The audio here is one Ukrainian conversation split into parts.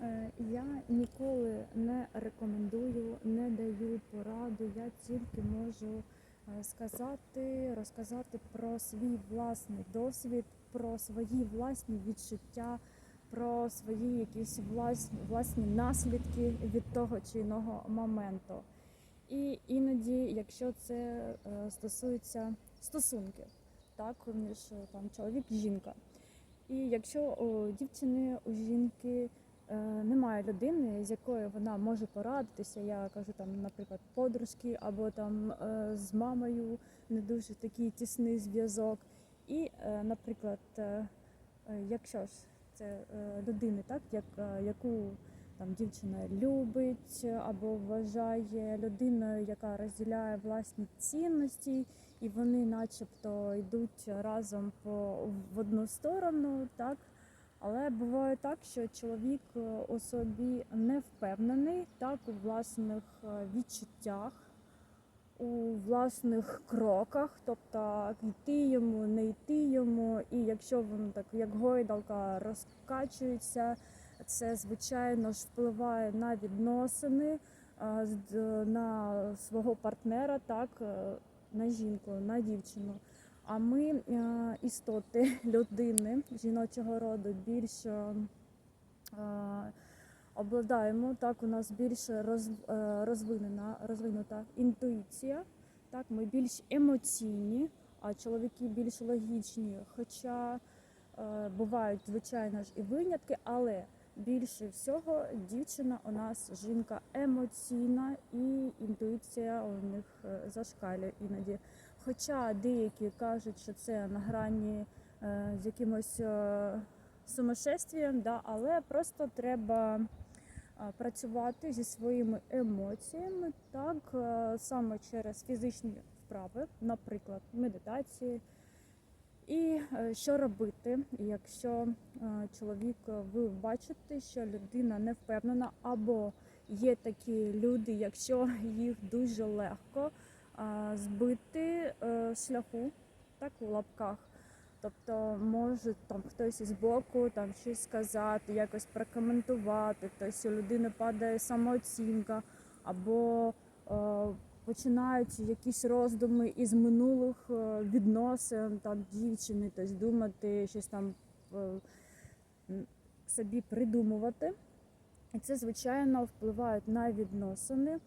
Е, Я ніколи не рекомендую, не даю пораду. Я тільки можу е, сказати, розказати про свій власний досвід, про свої власні відчуття, про свої якісь власні, власні наслідки від того чи іного моменту. І іноді, якщо це е, стосується стосунків, так між там чоловік і жінка. І якщо у дівчини, у жінки немає людини, з якою вона може порадитися, я кажу там, наприклад, подружки або там е, з мамою не дуже такий тісний зв'язок. І, е, наприклад, е, е, якщо ж це е, людини, так як е, яку там дівчина любить або вважає людиною, яка розділяє власні цінності, і вони, начебто, йдуть разом по в одну сторону, так. Але буває так, що чоловік е, у собі не впевнений так у власних е, відчуттях, у власних кроках, тобто йти йому, не йти йому. І якщо він так як гойдалка розкачується, це звичайно ж впливає на відносини, е, на свого партнера, так, на жінку, на дівчину. А ми е, істоти людини жіночого роду більш е, е, обладаємо, так у нас більш роз, розвинена, розвинута інтуїція, так, ми більш емоційні, а чоловіки більш логічні. Хоча бувають, звичайно ж, і винятки, але більше всього дівчина у нас жінка емоційна і інтуїція у них зашкалює іноді. Хоча деякі кажуть, що це на грані е, з якимось е, сумасшествієм, да, але просто треба е, працювати зі своїми емоціями, так саме через фізичні вправи, наприклад, медитації. І що робити, якщо чоловік, ви бачите, що людина не впевнена, або є такі люди, якщо їх дуже легко збити е, шляху, так у лапках. Тобто може там хтось із боку там щось сказати, якось прокоментувати, тобто у людини падає самооцінка, або е, починаються якісь роздуми із минулих е, відносин там дівчини, тобто думати щось там е, собі придумувати. І це, звичайно, впливає на відносини.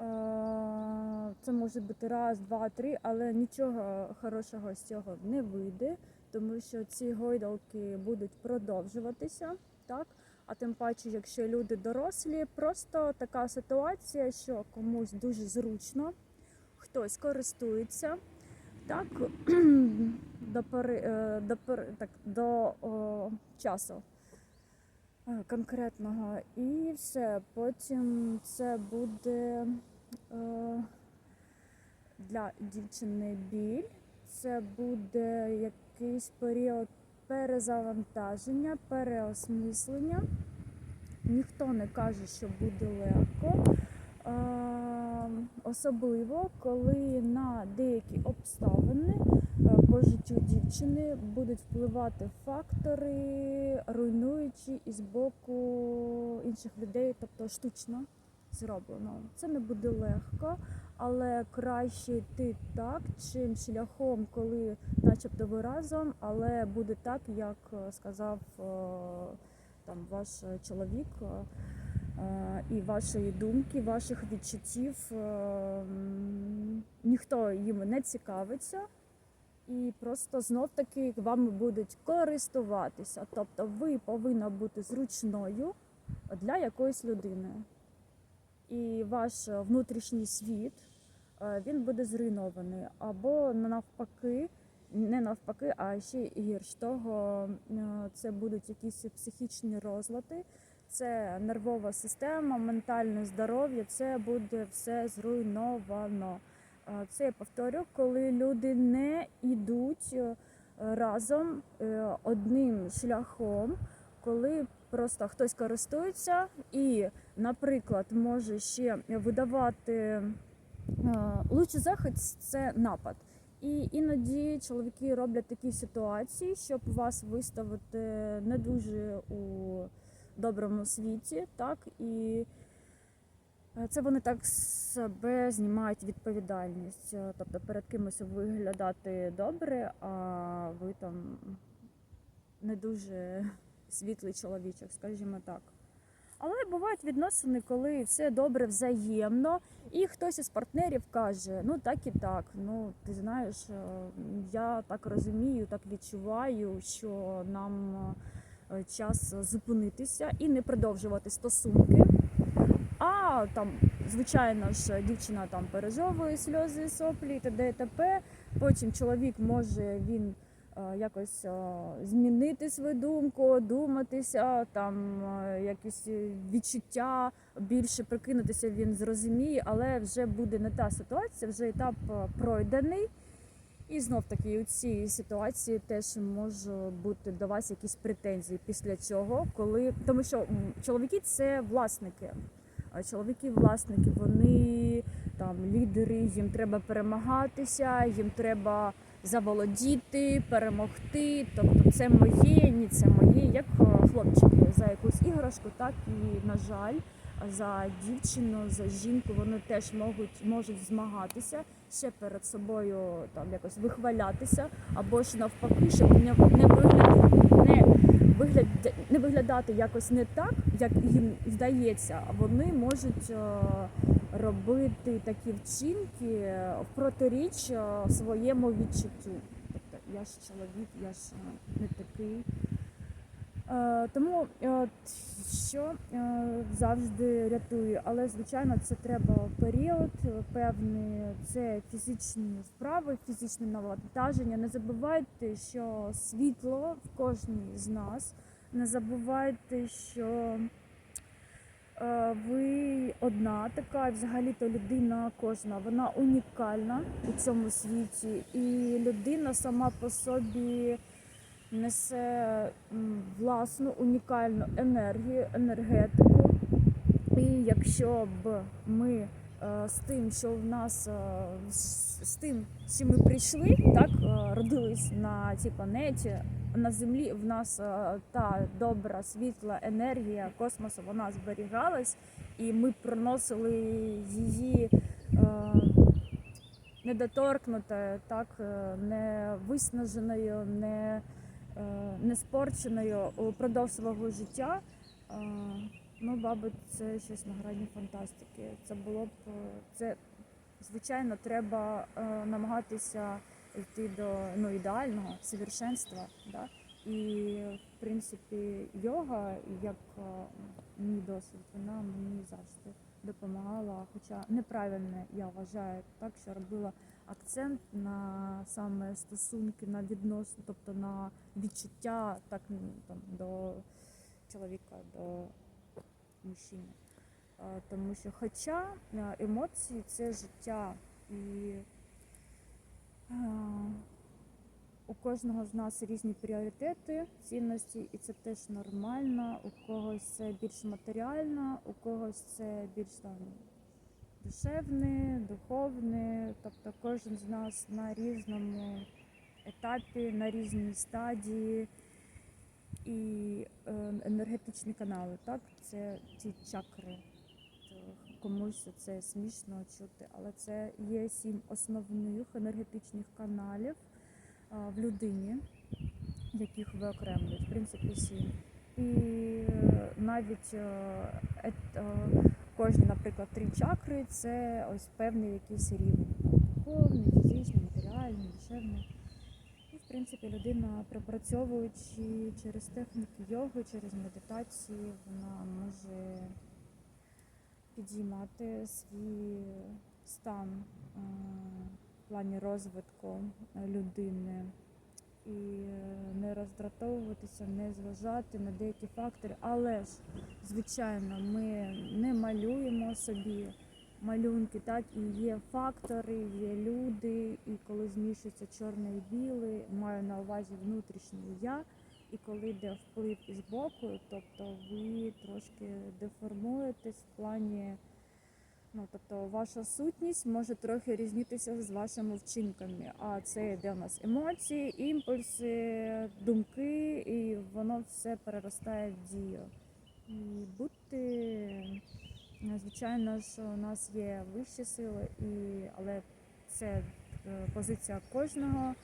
Е, Це може бути раз, два, три, але нічого хорошого з цього не вийде, тому що ці гойдалки будуть продовжуватися, так? А тим паче, якщо люди дорослі, просто така ситуація, що комусь дуже зручно, хтось користується, так, до, пори, е, до, пори- так, до о, часу конкретного. І все. Потім це буде е, для дівчини біль, це буде якийсь період перезавантаження, переосмислення. Ніхто не каже, що буде легко. Е, особливо, коли на деякі обставини е, по життю дівчини будуть впливати фактори, руйнуючі із боку інших людей, тобто штучно зроблено. Це не буде легко, але краще йти так, чим шляхом, коли начебто ви разом, але буде так, як е, сказав е, там ваш чоловік. е, І вашої думки, ваших відчуттів е, ніхто їм не цікавиться, і просто знов таки вами будуть користуватися. Тобто ви повинна бути зручною для якоїсь людини. І ваш внутрішній світ е, він буде зруйнований. Або навпаки, не навпаки, а ще гірш того, е, це будуть якісь психічні розлади, це нервова система, ментальне здоров'я, це буде все зруйновано. Це я повторю, коли люди не йдуть е, разом е, одним шляхом, коли просто хтось користується і, наприклад, може ще видавати е, лучший захист це напад. І іноді чоловіки роблять такі ситуації, щоб вас виставити не дуже у доброму світі, так і це вони так себе знімають відповідальність. Е, Тобто перед кимось виглядати добре, а ви там не дуже світлий чоловічок, скажімо так. Але бувають відносини, коли все добре взаємно, і хтось із партнерів каже: ну так і так. Ну ти знаєш, е, я так розумію, так відчуваю, що нам е, час зупинитися і не продовжувати стосунки. А там, звичайно ж, дівчина там пережовує сльози, соплі і т.д. і т.п. Потім чоловік може він е, якось е, змінити свою думку, думатися, там е, якісь відчуття більше прикинутися він зрозуміє, але вже буде не та ситуація, вже етап пройдений. І знов таки у цій ситуації теж може бути до вас якісь претензії після цього, коли тому що чоловіки це власники. А чоловіки, власники, вони там лідери, їм треба перемагатися, їм треба заволодіти, перемогти. Тобто це моє, ні, це моє, як е, хлопчики за якусь іграшку, так і на жаль, за дівчину, за жінку вони теж можуть можуть змагатися ще перед собою, там якось вихвалятися, або ж навпаки, щоб не, не виглядати вигляд не виглядати якось не так, як їм здається, вони можуть е, робити такі вчинки в протиріч е, своєму відчуттю. Тобто я ж чоловік, я ж е, не такий. Е, Тому е, що е, завжди рятує, але звичайно це треба період певний, це фізичні вправи, фізичне навантаження. Не забувайте, що світло в кожній з нас. Не забувайте, що ви одна така, взагалі-то людина кожна, вона унікальна у цьому світі, і людина сама по собі несе власну унікальну енергію, енергетику. І якщо б ми е, з тим, що в нас е, з, тим, що ми прийшли, так е, родились на цій планеті, на землі в нас та добра світла енергія космосу вона зберігалась, і ми приносили її. Недоторкнутою, так не виснаженою, не, е, не спорченою упродовж свого життя. Е, Ну, мабуть, це щось на грані фантастики. Це було б е, це, звичайно, треба намагатися йти до ну, ідеального совершенства. Да? І в принципі, йога, як мій досвід, вона мені завжди допомагала. Хоча неправильно я вважаю так, що робила акцент на саме стосунки, на відносини, тобто на відчуття так там до чоловіка, до мужчини. Тому що, хоча емоції це життя і у кожного з нас різні пріоритети, цінності, і це теж нормально. У когось це більш матеріально, у когось це більш там душевне, духовне. Тобто кожен з нас на різному етапі, на різній стадії. І е, енергетичні канали, так, це ті чакри. Комусь це смішно чути, але це є сім основних енергетичних каналів в людині, яких ви окремлюють, в принципі, сім. І е, навіть е, е, кожні, наприклад, три чакри це ось певний якийсь рівень. Духовний, фізичний, матеріальний, душевний. І, в принципі, людина, пропрацьовуючи через техніки йоги, через медитації, вона може підіймати свій стан е, плані розвитку е, людини і е, не роздратовуватися, не зважати на деякі фактори. Але ж, звичайно, ми не малюємо собі малюнки, так і є фактори, є люди, і коли змішується чорне і біле, маю на увазі внутрішнє я. І коли йде вплив із боку, тобто ви трошки деформуєтесь в плані, ну тобто ваша сутність може трохи різнитися з вашими вчинками. А це йде у нас емоції, імпульси, думки, і воно все переростає в дію. і будьте, е, звичайно ж, у нас є вищі сили, і, але це е, позиція кожного.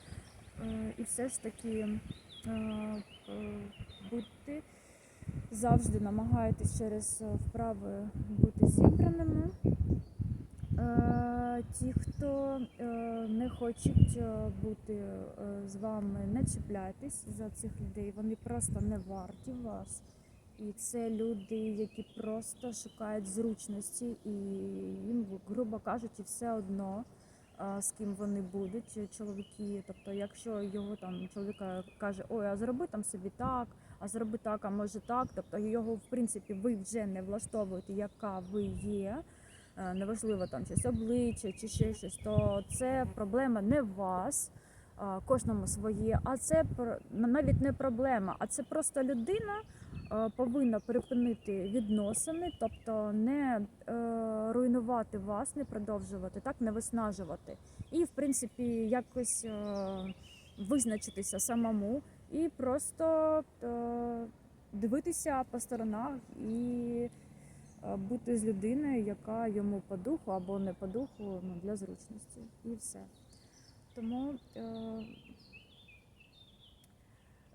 Е, І все ж таки будьте завжди намагайтесь через е, вправи бути зібраними. Е, Ті, хто е, не хочуть бути з вами, не чіпляйтесь за цих людей. Вони просто не варті вас. І це люди, які просто шукають зручності, і їм, грубо кажучи, все одно, з ким вони будуть, чоловіки. Тобто, якщо його там чоловіка каже, ой, а зроби там собі так, а зроби так, а може так. Тобто його, в принципі, ви вже не влаштовуєте, яка ви є. е, Неважливо там щось обличчя чи ще щось, то це проблема не вас, кожному своє, а це навіть не проблема, а це просто людина е, повинна припинити відносини, тобто не е, руйнувати вас, не продовжувати, так не виснажувати. І, в принципі, якось визначитися самому і просто е, дивитися по сторонах і е, бути з людиною, яка йому по духу або не по духу ну, для зручності. І все. Тому е,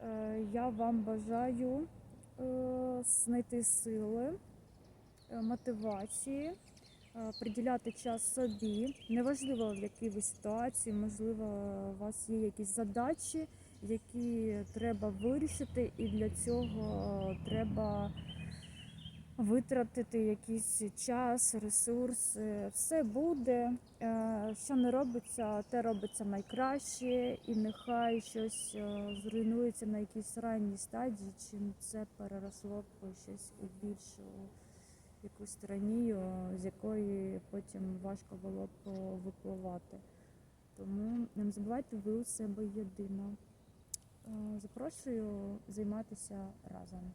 е, я вам бажаю е, знайти сили, е, мотивації, е, приділяти час собі. Неважливо в якій ви ситуації, можливо, у вас є якісь задачі, які треба вирішити, і для цього треба витратити якийсь час, ресурси. Все буде. Е, Що не робиться, те робиться найкраще, і нехай щось е, зруйнується на якійсь ранній стадії, чим це переросло б щось у більшу якусь тиранію, з якої потім важко було б е, випливати. Тому не забувайте, ви у себе єдина. Е, Запрошую займатися разом.